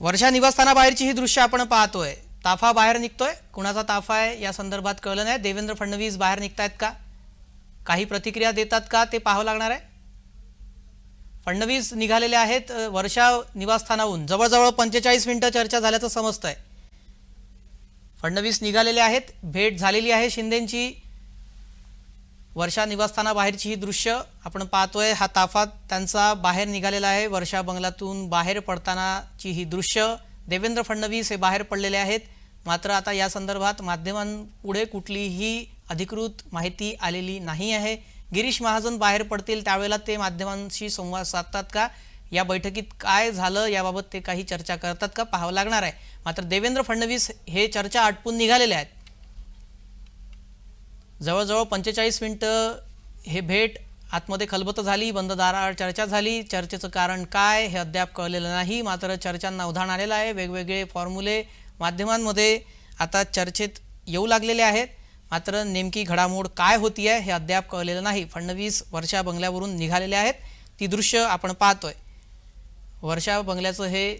वर्षा निवासस्थानाबाहेरची ही दृश्य आपण पाहतोय. ताफा बाहेर निघतोय. कुणाचा ताफा आहे? या संदर्भात कळलं नाही. देवेंद्र फडणवीस बाहेर निघतायत का? काही प्रतिक्रिया देतात का? ते पाहावं लागणार आहे. फडणवीस निघालेले आहेत वर्षा निवासस्थानाहून. जवळजवळ पंचेचाळीस मिनिटं चर्चा झाल्याचं समजतंय. फडणवीस निघालेले आहेत. भेट झालेली आहे शिंदेंची. वर्षा निवासस्थानाबाहेरची ही दृश्य आपण पाहतोय. हा ताफा त्यांचा बाहेर निघालेला आहे. वर्षा बंगल्यातून बाहेर पडतानाची ही दृश्य देवेंद्र फडणवीस हे बाहेर पडलेले आहेत. मात्र आता या संदर्भात माध्यमांपुढे कुठलीही अधिकृत माहिती आलेली नाही आहे. गिरीश महाजन बाहेर पडतील त्यावेळेला ते माध्यमांशी संवाद साधतात का? या बैठकीत काय झालं? याबाबत ते काही चर्चा करतात का? पाहावं लागणार आहे. मात्र देवेंद्र फडणवीस हे चर्चा आटपून निघालेले आहेत. जवळजवळ पंचेचाळीस मिनटं हे भेट आतमध्ये खलबत झाली बंद दारावर चर्चा झाली. चर्चेचं कारण काय हे अद्याप कळलेलं नाही. मात्र चर्चांना उधाण आलेलं आहे. वेगवेगळे फॉर्म्युले माध्यमांमध्ये आता चर्चेत येऊ लागलेले आहेत. मात्र नेमकी घडामोड काय होती आहे हे अद्याप कळलेलं नाही. फडणवीस वर्षा बंगल्यावरून निघालेले आहेत. ती दृश्य आपण पाहतोय. वर्षा बंगल्याचं हे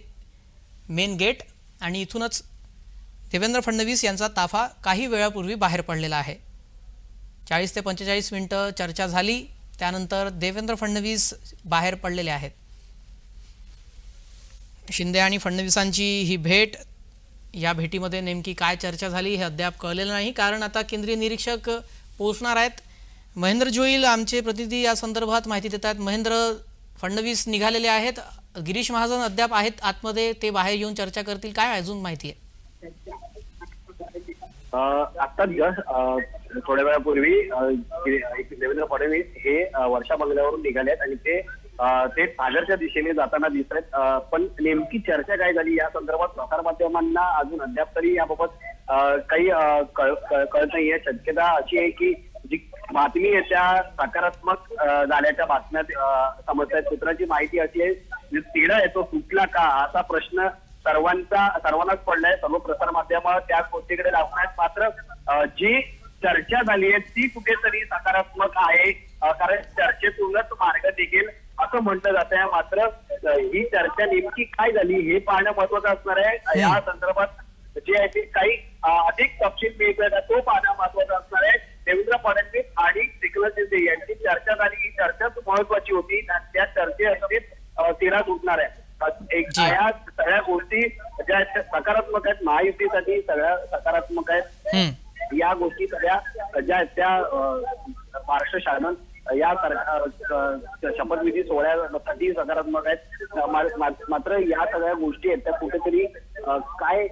मेन गेट आणि इथूनच देवेंद्र फडणवीस यांचा ताफा काही वेळापूर्वी बाहेर पडलेला आहे. चाळीस ते पंचेचाळीस मिनटं चर्चा झाली. त्यानंतर देवेंद्र फडणवीस बाहेर पडलेले आहेत. शिंदे आणि फडणवीसांची ही भेट या भेटीमध्ये नेमकी काय चर्चा झाली हे अद्याप कळलेलं नाही. कारण आता केंद्रीय निरीक्षक पोहोचणार आहेत. महेंद्र जोईल आमचे प्रतिनिधी या संदर्भात माहिती देत आहेत. महेंद्र फडणवीस निघालेले आहेत. गिरीश महाजन अद्याप आहेत. आतमध्ये ते बाहेर येऊन चर्चा करतील. काय अजून माहिती आहे? आता जस्ट थोड्या वेळापूर्वी देवेंद्र फडणवीस हे वर्षा बंगल्यावरून निघाले आहेत आणि ते ते सागरच्या दिशेने जाताना दिसत आहेत. पण नेमकी चर्चा काय झाली? या संदर्भात प्रसारमाध्यमांना अजून अद्याप तरी याबाबत काही कळत नाहीये. शक्यता अशी आहे की जी बातमी आहे त्या सकारात्मक झाल्याच्या बातम्या समजत आहेत सूत्राची माहिती अशी आहे तिढा आहे तो सुटला का? असा प्रश्न सर्वांचा सर्वांनाच पडलाय. सर्व प्रसार माध्यम त्या गोष्टीकडे लागून आहेत. मात्र जी चर्चा झाली आहे. ती कुठेतरी सकारात्मक आहे कारण चर्चेतूनच मार्ग निघेल असं म्हटलं जात. आहे मात्र ही चर्चा नेमकी काय झाली हे पाहणं महत्वाचं असणार आहे. या संदर्भात जे आहे ते काही अधिक तपशील मिळतोय तो पाहणं महत्वाचं असणार आहे. देवेंद्र फडणवीस आणि एकनाथ शिंदे यांची चर्चा झाली. ही चर्चाच महत्वाची होती. आणि त्या चर्चेअखेरीस अ, तिढा सुटणार आहे. एक. या सगळ्या गोष्टी ज्या सकारात्मक आहेत. महायुतीसाठी सगळ्या सकारात्मक आहेत. या गोष्टी सगळ्या ज्या आहेत त्या महाराष्ट्र शासन या शपथविधी सोहळ्यासाठी सकारात्मक आहेत. मात्र या सगळ्या गोष्टी आहेत त्या कुठेतरी काय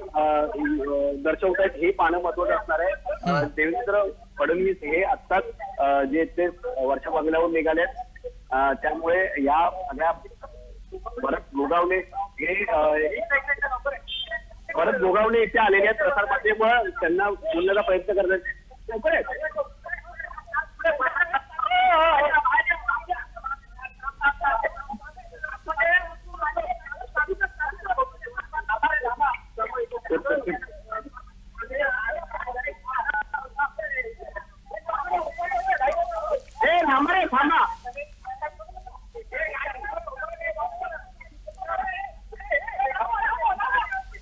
दर्शवत आहेत हे पाहणं महत्वाचं असणार आहे. देवेंद्र फडणवीस हे आत्ताच जे ते वर्षा बंगल्यावर निघाले आहेत. त्यामुळे या सगळ्या भरत गोगावले हे परत भरत गोगावले इथे आलेले आहेत प्रसार माध्यम त्यांना बोलण्याचा प्रयत्न करतात रे थांबा.